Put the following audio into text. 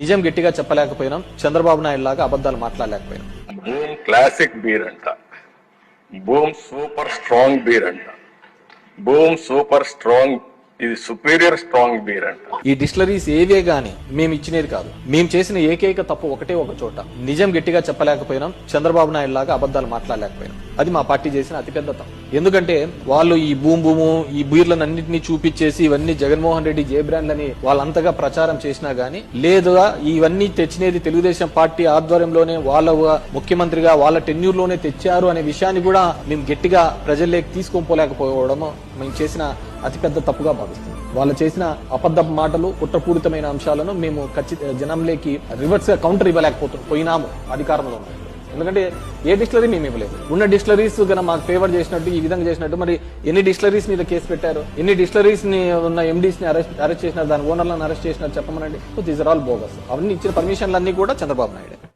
నిజం గట్టిగా చెప్పలేకపోయినాం. చంద్రబాబు నాయుడు లాగా అబద్ధాలు మాట్లాడలేకపోయినాం. బూమ్ క్లాసిక్ బీర్ అంట. బూమ్ సూపర్ స్ట్రాంగ్ బీర్ అంట. బూమ్ సూపర్ స్ట్రాంగ్ ఇది సుపీరియర్ స్ట్రాంగ్ బీర్ అంట. ఈ డిస్టిలరీస్ ఏవే గాని మేము ఇచ్చినది కాదు. మేము చేసిన ఏకైక తప్పు ఒకటే ఒక చోట. నిజం గట్టిగా చెప్పలేకపోయినాం. చంద్రబాబు నాయుడు లాగా అబద్దాలు మాట్లాడలేకపోయినాం. అది మా పార్టీ చేసిన అతిపెద్ద తప్పు. ఎందుకంటే వాళ్ళు ఈ భూమి భూము ఈ బీర్లను అన్నింటినీ చూపించేసి ఇవన్నీ జగన్మోహన్ రెడ్డి జే బ్రాండ్లని వాళ్ళంతగా ప్రచారం చేసినా గానీ లేదుగా ఇవన్నీ తెచ్చినది తెలుగుదేశం పార్టీ ఆధ్వర్యంలోనే వాళ్ళ ముఖ్యమంత్రిగా వాళ్ళ టెన్యూర్లోనే తెచ్చారు అనే విషయాన్ని కూడా మేము గట్టిగా ప్రజల్లోకి తీసుకొని పోలేకపోవడం మేము చేసిన అతిపెద్ద తప్పుగా భావిస్తుంది. వాళ్ళు చేసిన అబద్ధ మాటలు కుట్రపూరితమైన అంశాలను మేము ఖచ్చిత జనంలోకి రివర్స్గా కౌంటర్ ఇవ్వలేకపోతున్నాం. పోయినాము అధికారంలో ఉన్నప్పుడు. ఎందుకంటే ఏ డిక్షనరీ మేము ఇవ్వలేదు. ఉన్న డిక్షనరీస్ గన మాకు ఫేవర్ చేసినట్టు ఈ విధంగా చేసినట్టు మరి ఎన్ని డిక్షనరీస్ మీద కేసు పెట్టారు? ఎన్ని డిక్షనరీస్ని ఉన్న ఎండీస్ని అరెస్ట్ అరెస్ట్ చేసినారు? దాని ఓనర్లను అరెస్ట్ చేసినారు చెప్పమనండి? దీస్ ఆర్ ఆల్ బోగస్ అవన్నీ ఇచ్చిన పర్మిషన్లు అన్ని కూడా చంద్రబాబు నాయుడు.